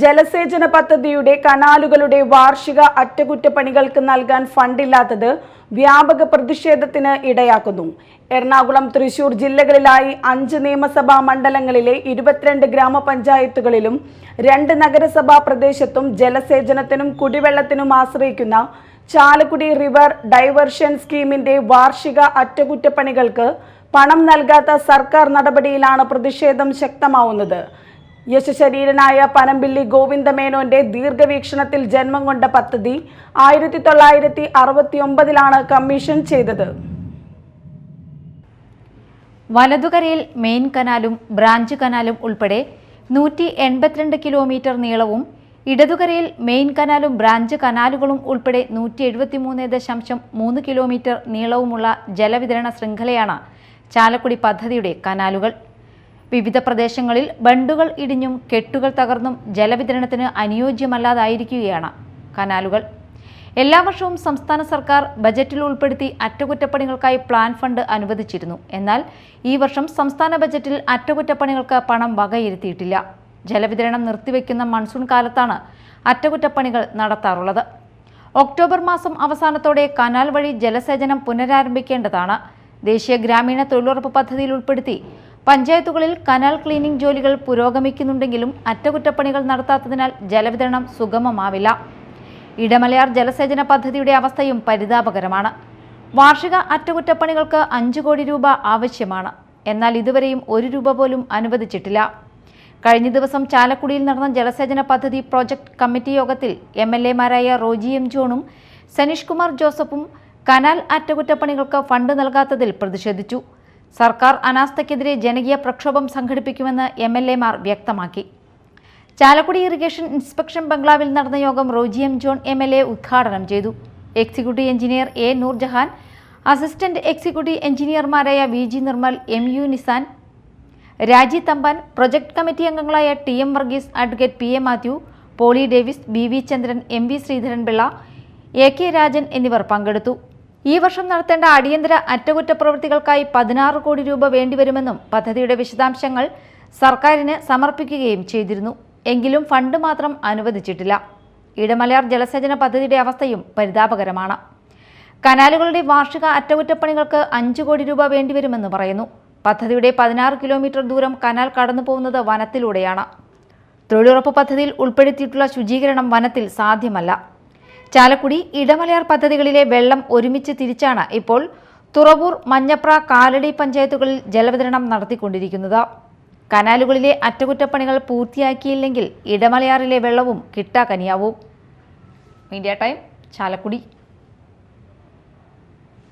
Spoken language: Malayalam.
ജലസേചന പദ്ധതിയുടെ കനാലുകളുടെ വാർഷിക അറ്റകുറ്റപ്പണികൾക്ക് നൽകാൻ ഫണ്ടില്ലാത്തത് വ്യാപക പ്രതിഷേധത്തിന് ഇടയാക്കുന്നു. എറണാകുളം തൃശൂർ ജില്ലകളിലായി അഞ്ച് നിയമസഭാ മണ്ഡലങ്ങളിലെ ഇരുപത്തിരണ്ട് ഗ്രാമപഞ്ചായത്തുകളിലും രണ്ട് നഗരസഭാ പ്രദേശത്തും ജലസേചനത്തിനും കുടിവെള്ളത്തിനും ആശ്രയിക്കുന്ന ചാലക്കുടി റിവർ ഡൈവേർഷൻ സ്കീമിന്റെ വാർഷിക അറ്റകുറ്റപ്പണികൾക്ക് പണം നൽകാത്ത സർക്കാർ നടപടിയിലാണ് പ്രതിഷേധം ശക്തമാവുന്നത്. യശശരീരനായ പനമ്പിള്ളി ഗോവിന്ദമേനോന്റെ ദീർഘവീക്ഷണത്തിൽ ജന്മം കൊണ്ട പദ്ധതി ആയിരത്തി തൊള്ളായിരത്തി അറുപത്തി ഒമ്പതിലാണ് കമ്മീഷൻ ചെയ്തത്. വലതുകരയിൽ മെയിൻ കനാലും ബ്രാഞ്ച് കനാലും ഉൾപ്പെടെ നൂറ്റി എൺപത്തിരണ്ട് കിലോമീറ്റർ നീളവും ഇടതുകരയിൽ മെയിൻ കനാലും ബ്രാഞ്ച് കനാലുകളും ഉൾപ്പെടെ നൂറ്റി എഴുപത്തിമൂന്ന് ദശാംശം മൂന്ന് കിലോമീറ്റർ നീളവുമുള്ള ജലവിതരണ ശൃംഖലയാണ് ചാലക്കുടി പദ്ധതിയുടെ കനാലുകൾ. വിവിധ പ്രദേശങ്ങളിൽ ബണ്ടുകൾ ഇടിഞ്ഞും കെട്ടുകൾ തകർന്നും ജലവിതരണത്തിന് അനുയോജ്യമല്ലാതായിരിക്കുകയാണ് കനാലുകൾ. എല്ലാ വർഷവും സംസ്ഥാന സർക്കാർ ബജറ്റിൽ ഉൾപ്പെടുത്തി അറ്റകുറ്റപ്പണികൾക്കായി പ്ലാൻ ഫണ്ട് അനുവദിച്ചിരുന്നു. എന്നാൽ ഈ വർഷം സംസ്ഥാന ബജറ്റിൽ അറ്റകുറ്റപ്പണികൾക്ക് പണം വകയിരുത്തിയിട്ടില്ല. ജലവിതരണം നിർത്തിവെക്കുന്ന മൺസൂൺ കാലത്താണ് അറ്റകുറ്റപ്പണികൾ നടത്താറുള്ളത്. ഒക്ടോബർ മാസം അവസാനത്തോടെ കനാൽ വഴി ജലസേചനം പുനരാരംഭിക്കേണ്ടതാണ്. ദേശീയ ഗ്രാമീണ തൊഴിലുറപ്പ് പദ്ധതിയിൽ ഉൾപ്പെടുത്തി പഞ്ചായത്തുകളിൽ കനാൽ ക്ലീനിംഗ് ജോലികൾ പുരോഗമിക്കുന്നുണ്ടെങ്കിലും അറ്റകുറ്റപ്പണികൾ നടത്താത്തതിനാൽ ജലവിതരണം സുഗമമാവില്ല. ഇടമലയാർ ജലസേചന പദ്ധതിയുടെ അവസ്ഥയും പരിതാപകരമാണ്. വാർഷിക അറ്റകുറ്റപ്പണികൾക്ക് അഞ്ചു കോടി രൂപ ആവശ്യമാണ്. എന്നാൽ ഇതുവരെയും ഒരു രൂപ പോലും അനുവദിച്ചിട്ടില്ല. കഴിഞ്ഞ ദിവസം ചാലക്കുടിയിൽ നടന്ന ജലസേചന പദ്ധതി പ്രോജക്ട് കമ്മിറ്റി യോഗത്തിൽ എം എൽ എമാരായ റോജി എം ജോണും സനീഷ് കുമാർ ജോസഫും കനാൽ അറ്റകുറ്റപ്പണികൾക്ക് ഫണ്ട് നൽകാത്തതിൽ പ്രതിഷേധിച്ചു. സർക്കാർ അനാസ്ഥയ്ക്കെതിരെ ജനകീയ പ്രക്ഷോഭം സംഘടിപ്പിക്കുമെന്ന് എം എൽ എമാർ വ്യക്തമാക്കി. ചാലക്കുടി ഇറിഗേഷൻ ഇൻസ്പെക്ഷൻ ബംഗ്ലാവിൽ നടന്ന യോഗം Roji M John M L A ഉദ്ഘാടനം ചെയ്തു. Executive engineer A Noorjahan assistant executive എഞ്ചിനീയർമാരായ V G Nirmal M U Nisan Raji Thampan project committee അംഗങ്ങളായ T M Varghese advocate P A Mathew Poly Davis B V Chandran M V Sreedharan Pillai A K Rajan എന്നിവർ പങ്കെടുത്തു. ഈ വർഷം നടത്തേണ്ട അടിയന്തര അറ്റകുറ്റപ്രവൃത്തികൾക്കായി പതിനാറ് കോടി രൂപ വേണ്ടിവരുമെന്നും പദ്ധതിയുടെ വിശദാംശങ്ങൾ സർക്കാരിന് സമർപ്പിക്കുകയും ചെയ്തിരുന്നു. എങ്കിലും ഫണ്ട് മാത്രം അനുവദിച്ചിട്ടില്ല. ഇടമലയാർ ജലസേചന പദ്ധതിയുടെ അവസ്ഥയും പരിതാപകരമാണ്. കനാലുകളുടെ വാർഷിക അറ്റകുറ്റപ്പണികൾക്ക് അഞ്ച് കോടി രൂപ വേണ്ടിവരുമെന്ന് പറയുന്നു. പദ്ധതിയുടെ പതിനാറ് കിലോമീറ്റർ ദൂരം കനാൽ കടന്നു പോകുന്നത് വനത്തിലൂടെയാണ്. തൊഴിലുറപ്പ് പദ്ധതിയിൽ ഉൾപ്പെടുത്തിയിട്ടുള്ള ശുചീകരണം വനത്തിൽ സാധ്യമല്ല. ചാലക്കുടി ഇടമലയാർ പദ്ധതികളിലെ വെള്ളം ഒരുമിച്ച് തിരിച്ചാണ് ഇപ്പോൾ തുറവൂർ മഞ്ഞപ്ര കാലടി പഞ്ചായത്തുകളിൽ ജലവിതരണം നടത്തിക്കൊണ്ടിരിക്കുന്നത്. കനാലുകളിലെ അറ്റകുറ്റപ്പണികൾ പൂർത്തിയാക്കിയില്ലെങ്കിൽ ഇടമലയാറിലെ വെള്ളവും കിട്ടാക്കനിയാവും. Media time Chalakudy.